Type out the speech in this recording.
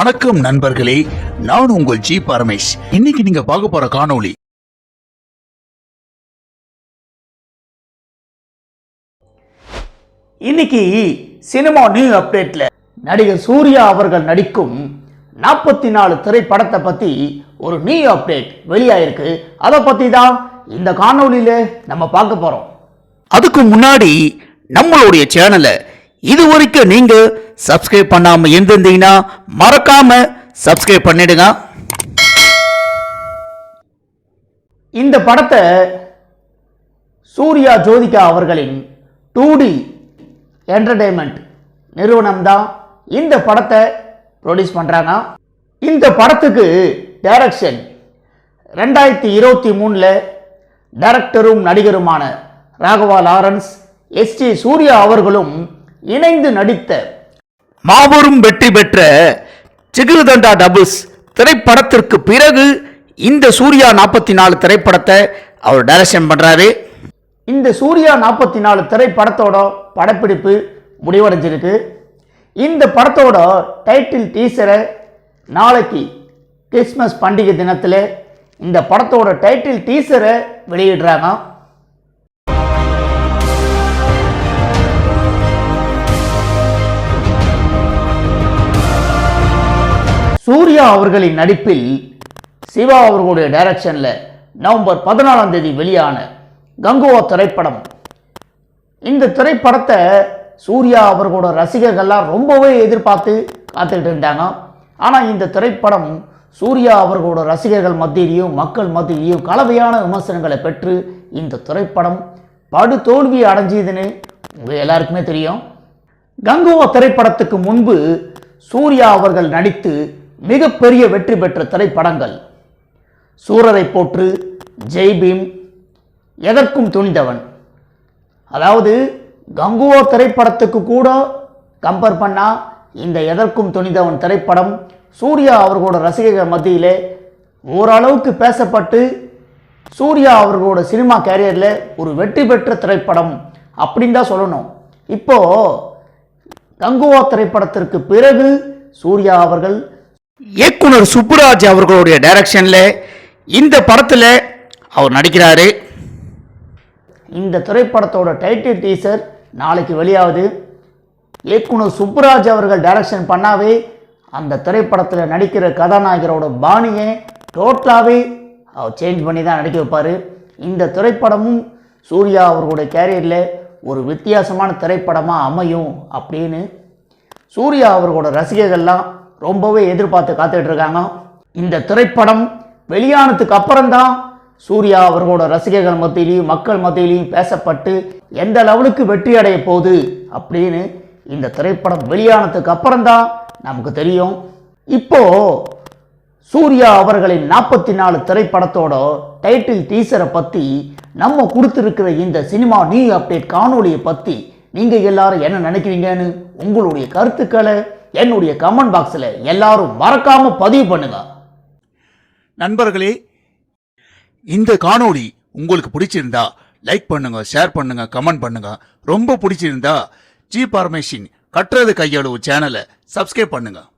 வணக்கம் நண்பர்களே நான் உங்கள் ஜி பரமேஷ். இன்னைக்கு நீங்க பார்க்க போற காணொளி இன்னைக்கு சினிமா நியூ அப்டேட்ல நடிகர் சூர்யா அவர்கள் நடிக்கும் நாற்பத்தி நாலு திரைப்படத்தை பத்தி ஒரு நியூ அப்டேட் வெளியாயிருக்கு. அதை பத்தி தான் இந்த காணொளியில நம்ம பார்க்க போறோம். அதுக்கு முன்னாடி நம்மளுடைய சேனலை இது வரைக்கும் நீங்க சப்ஸ்கிரைப் பண்ணாம இருந்திருந்தீங்கன்னா மறக்காம சப்ஸ்கிரைப் பண்ணிடுங்க. இந்த படத்தை சூர்யா ஜோதிகா அவர்களின் டூ டி என்டர்டெயின்மெண்ட் நிறுவனம் தான் இந்த படத்தை ப்ரொடியூஸ் பண்ணுறாங்க இந்த படத்துக்கு டைரக்ஷன் ரெண்டாயிரத்தி இருபத்தி மூணில் டைரக்டரும் நடிகருமான Raghava Lawrence S D Suryah அவர்களும் இணைந்து நடித்த மாபெரும் வெற்றி பெற்ற சிகிருதண்டா டபுள்ஸ் திரைப்படத்திற்கு பிறகு இந்த சூர்யா நாற்பத்தி நாலு திரைப்படத்தை அவர் டைரக்ஷன் பண்றாரு. இந்த சூர்யா நாற்பத்தி நாலு திரைப்படத்தோட படப்பிடிப்பு முடிவடைஞ்சிருக்கு. இந்த படத்தோட டைட்டில் டீசரை நாளைக்கு கிறிஸ்மஸ் பண்டிகை தினத்தில் இந்த படத்தோட டைட்டில் டீசரை வெளியிடுறாங்க சூர்யா அவர்களின் நடிப்பில் சிவா அவர்களுடைய டைரக்ஷனில் நவம்பர் பதினாலாம் தேதி வெளியான கங்குவா திரைப்படம். இந்த திரைப்படத்தை சூர்யா அவர்களோட ரசிகர்கள்லாம் ரொம்பவே எதிர்பார்த்து காத்துக்கிட்டு இருந்தாங்க. ஆனால் இந்த திரைப்படம் சூர்யா அவர்களோட ரசிகர்கள் மத்தியிலையும் மக்கள் மத்தியிலையும் கலவையான விமர்சனங்களை பெற்று இந்த திரைப்படம் படு தோல்வி அடைஞ்சிதுன்னு உங்கள் எல்லாருக்குமே தெரியும். கங்குவா திரைப்படத்துக்கு முன்பு சூர்யா அவர்கள் நடித்து மிகப்பெரிய வெற்றி பெற்ற திரைப்படங்கள். சூரரை போற்று ஜெய்பீம் எதற்கும் துணிந்தவன். அதாவது கங்குவோ திரைப்படத்துக்கு கூட கம்பேர் பண்ணால் இந்த எதற்கும் துணிந்தவன் திரைப்படம் சூர்யா அவர்களோட ரசிகர்கள் மத்தியிலே ஓரளவுக்கு பேசப்பட்டு சூர்யா அவர்களோட சினிமா கேரியரில் ஒரு வெற்றி பெற்ற திரைப்படம் அப்படின்னு தான் சொல்லணும். இப்போ கங்குவா திரைப்படத்திற்கு பிறகு சூர்யா அவர்கள் இயக்குனர் சுப்புராஜ் அவர்களுடைய டைரக்ஷனில் இந்த படத்தில் அவர் நடிக்கிறாரு. இந்த திரைப்படத்தோட டைட்டில் டீசர் நாளைக்கு வெளியாகுது. இயக்குனர் சுப்புராஜ் அவர்கள் டைரக்ஷன் பண்ணாவே அந்த திரைப்படத்தில் நடிக்கிற கதாநாயகரோட பாணியை டோட்டலாகவே அவர் சேஞ்ச் பண்ணி தான் நடிக்க வைப்பார். இந்த திரைப்படமும் சூர்யா அவர்களுடைய கேரியரில் ஒரு வித்தியாசமான திரைப்படமாக அமையும் அப்படின்னு சூர்யா அவர்களோட ரசிகர்கள்லாம் ரொம்பவே எதிர்பார்த்து காத்துட்டு இருக்காங்க இந்த திரைப்படம் வெளியானதுக்கு அப்புறம்தான் சூர்யா அவர்களோட ரசிகர்கள் மத்தியிலையும் மக்கள் மத்தியிலையும் பேசப்பட்டு எந்த லெவலுக்கு வெற்றி அடைய போகுது அப்படின்னு இந்த திரைப்படம் வெளியானதுக்கு அப்புறம்தான் நமக்கு தெரியும். இப்போ சூர்யா அவர்களின் நாற்பத்தி நாலு திரைப்படத்தோட டைட்டில் டீசரை பற்றி நம்ம கொடுத்துருக்கிற இந்த சினிமா நியூ அப்டேட் காணொலியை பற்றி நீங்கள் எல்லாரும் என்ன நினைக்கிறீங்கன்னு உங்களுடைய கருத்துக்களை என்னுடைய கமெண்ட் பாக்ஸில் எல்லாரும் மறக்காம பதிவு பண்ணுங்க. நண்பர்களே இந்த காணொளி உங்களுக்கு பிடிச்சிருந்தா லைக் பண்ணுங்க ஷேர் பண்ணுங்க கமெண்ட் பண்ணுங்க. ரொம்ப பிடிச்சிருந்தா ஜி பார்மேஷின் கட்டுறது கையளவு சேனலை சப்ஸ்கிரைப் பண்ணுங்கள்